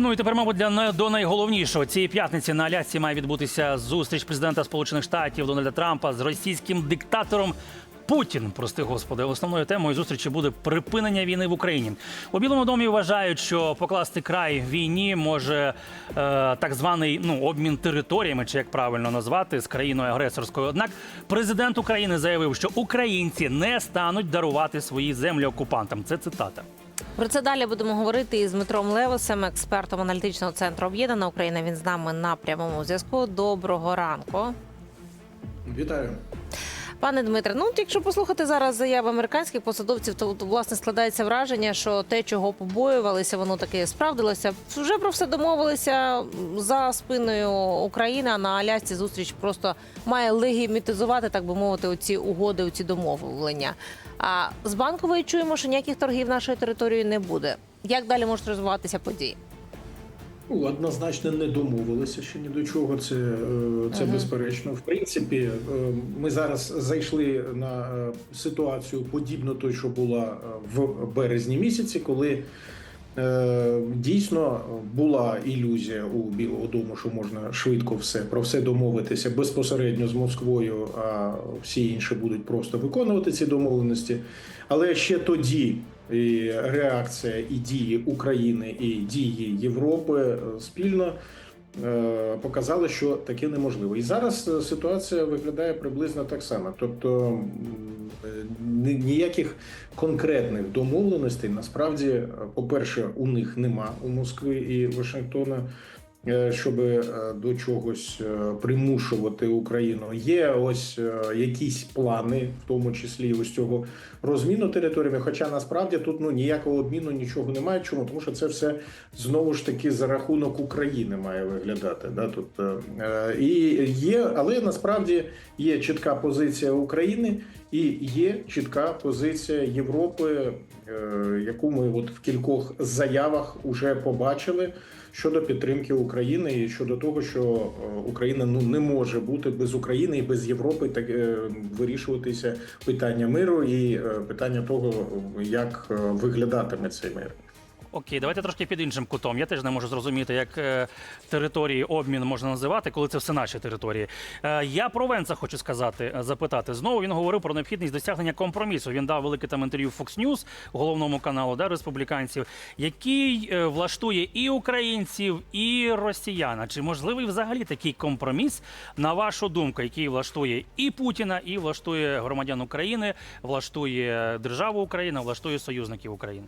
Ну і тепер, мабуть, для до найголовнішого цієї п'ятниці на Алясці має відбутися зустріч президента Сполучених Штатів Дональда Трампа з російським диктатором. Путін, прости господи, основною темою зустрічі буде припинення війни в Україні. У Білому домі вважають, що покласти край війні може е, так званий ну обмін територіями, чи як правильно назвати, з країною агресорською. Однак президент України заявив, що українці не стануть дарувати свої землі окупантам. Це цитата. Про це далі будемо говорити із Дмитром Левосем, експертом аналітичного центру Об'єднана Україна. Він з нами на прямому зв'язку. Доброго ранку. Вітаю. Пане Дмитре, ну якщо послухати зараз заяви американських посадовців, то, то власне складається враження, що те, чого побоювалися, воно таки справдилося. Вже про все домовилися за спиною України. А на Алясці зустріч просто має легімітизувати, так би мовити, оці угоди, оці домовлення. А з банкової чуємо, що ніяких торгів нашою територією не буде. Як далі можуть розвиватися події? Ну, однозначно не домовилися ще ні до чого. Це, е, це Мгм. безперечно. В принципі, е, ми зараз зайшли на е, ситуацію подібну той, що була в березні місяці, коли дійсно була ілюзія у Білого Дому, що можна швидко все про все домовитися безпосередньо з Москвою, а всі інші будуть просто виконувати ці домовленості. Але ще тоді і реакція і дії України, і дії Європи е, спільно е, показали, що таке неможливо. І зараз е, ситуація виглядає приблизно так само. Тобто ніяких конкретних домовленостей насправді, е, по-перше, у них нема у Москви і Вашингтона. Е, Щоб е, до чогось е, примушувати Україну, є ось якісь плани, в тому числі ось цього розміну територіями. Хоча насправді тут ну ніякого обміну нічого немає. Чому? Тому що це все знову ж таки за рахунок України має виглядати. Да? Тут і є, але насправді є чітка позиція України і є чітка позиція Європи, е, яку ми от в кількох заявах вже побачили. Щодо підтримки України і щодо того, що е, Україна ну не може бути без України і без Європи так е, вирішуватися питання миру і питання того, як виглядатиме цей мир. Окей, давайте трошки під іншим кутом. Я теж не можу зрозуміти, як е, території обмін можна називати, коли це все наші території. Е, я про Венца хочу сказати, е, запитати. Знову він говорив про необхідність досягнення компромісу. Він дав велике там інтерв'ю Fox News, головному каналу да, республіканців, який е, влаштує і українців, і росіян. Чи можливий взагалі такий компроміс, на вашу думку, який влаштує і Путіна, і влаштує громадян України, влаштує державу Україна, влаштує союзників України?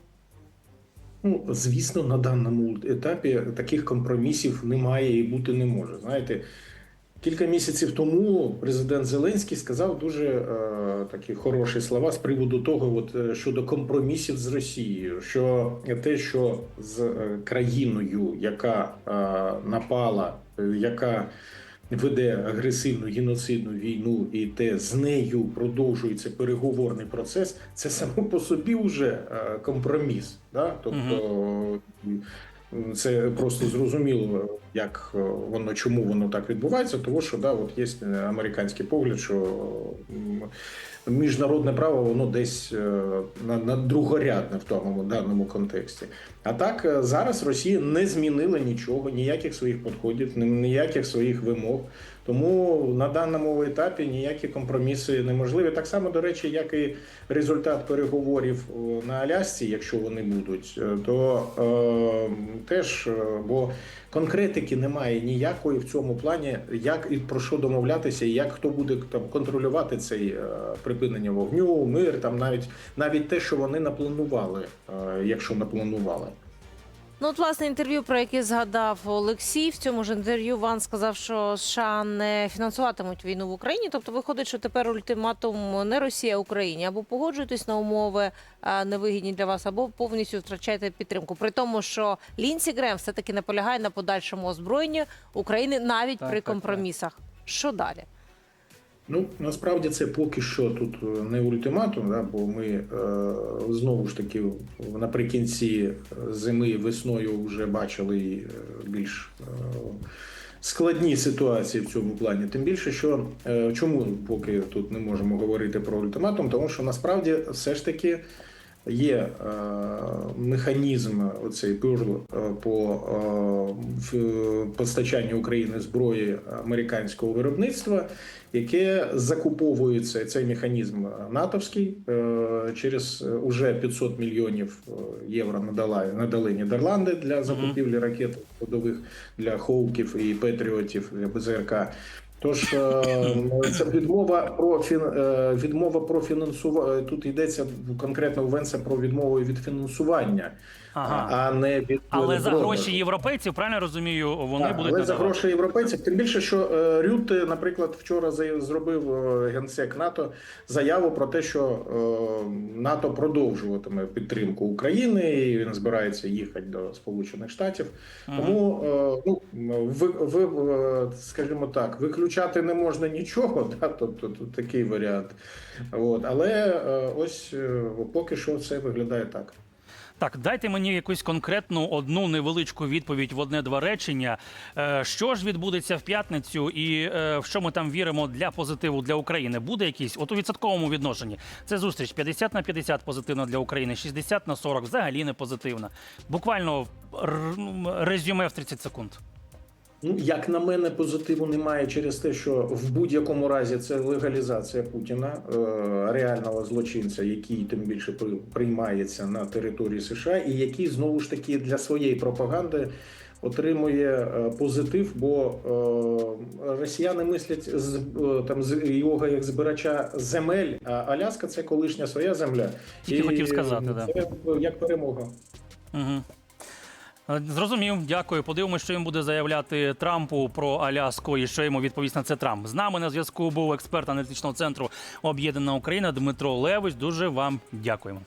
Ну, звісно, на даному етапі таких компромісів немає і бути не може. Знаєте, кілька місяців тому президент Зеленський сказав дуже е, такі хороші слова з приводу того, от, е, щодо компромісів з Росією, що те, що з е, країною, яка е, напала, е, яка веде агресивну геноцидну війну, і те з нею продовжується переговорний процес, це само по собі вже е, компроміс. Да? Тобто м, це просто зрозуміло, як е, воно чому воно так відбувається, тому що да, от є американський погляд, що міжнародне право воно десь е, на, на другорядне в тому даному контексті. А так е, зараз Росія не змінила нічого, ніяких своїх підходів, ніяких своїх вимог. Тому на даному етапі ніякі компроміси неможливі. Так само, до речі, як і результат переговорів на Алясці, якщо вони будуть, то е, теж бо конкретики немає ніякої в цьому плані, як і про що домовлятися, і як хто буде там контролювати цей е, припинення вогню, мир, там навіть навіть те, що вони напланували, е, якщо напланували. Ну, от, власне, інтерв'ю, про яке згадав Олексій, в цьому ж інтерв'ю Ван сказав, що США не фінансуватимуть війну в Україні. Тобто виходить, що тепер ультиматум не Росія, а Україні. Або погоджуєтесь на умови невигідні для вас, або повністю втрачаєте підтримку. При тому, що Лінсі Грем все таки наполягає на подальшому озброєнні України навіть Так, при так, так. компромісах. Що далі? Ну насправді це поки що тут е, не ультиматум, да, бо ми е, знову ж таки наприкінці зими весною вже бачили е, більш е, складні ситуації в цьому плані. Тим більше, що е, чому поки тут не можемо говорити про ультиматум, тому що насправді все ж таки. Є е, механізм оцей PURL е, по е, постачанню України зброї американського виробництва, яке закуповується цей механізм натовський е, через уже 500 мільйонів євро надала надали Нідерланди для закупівлі ракет ходових для Хоуків і Петріотів для БЗРК. Тож е, це відмова про фін, е, відмова про фінансування. Тут йдеться конкретно у Венса про відмову від фінансування, Ага. а, не від Але за гроші європейців, правильно розумію, вони Так, будуть але за гроші європейців. Тим більше, що е, Рютте, наприклад, вчора зробив е, генсек НАТО заяву про те, що е, НАТО продовжуватиме підтримку України, і він збирається їхати до Сполучених Штатів. Тому е, ну ви, ви е, скажімо так, виключати не можна нічого, да, тобто тут такий варіант. От, але е, ось е, поки що це виглядає так. Так, дайте мені якусь конкретну одну невеличку відповідь в одне-два речення. Е, Що ж відбудеться в п'ятницю, і в що ми там віримо для позитиву для України? Буде якийсь от у відсотковому відношенні? Це зустріч 50 на 50 позитивна для України, 60 на 40 взагалі не позитивна. Буквально ну, резюме в 30 секунд. Ну, як на мене, позитиву немає через те, що в будь-якому разі це легалізація Путіна, е, реального злочинця, який тим більше приймається на території США, і який знову ж таки для своєї пропаганди отримує е, позитив, бо е, росіяни мислять з там з його як збирача земель, а Аляска це колишня своя земля. Тільки хотів сказати, да. як перемога. Угу. Зрозумів, дякую. Подивимося, що їм буде заявляти Трампу про Аляску і що йому відповість на це Трамп. З нами на зв'язку був експерт аналітичного центру Об'єднана Україна Дмитро Левич. Дуже вам дякуємо.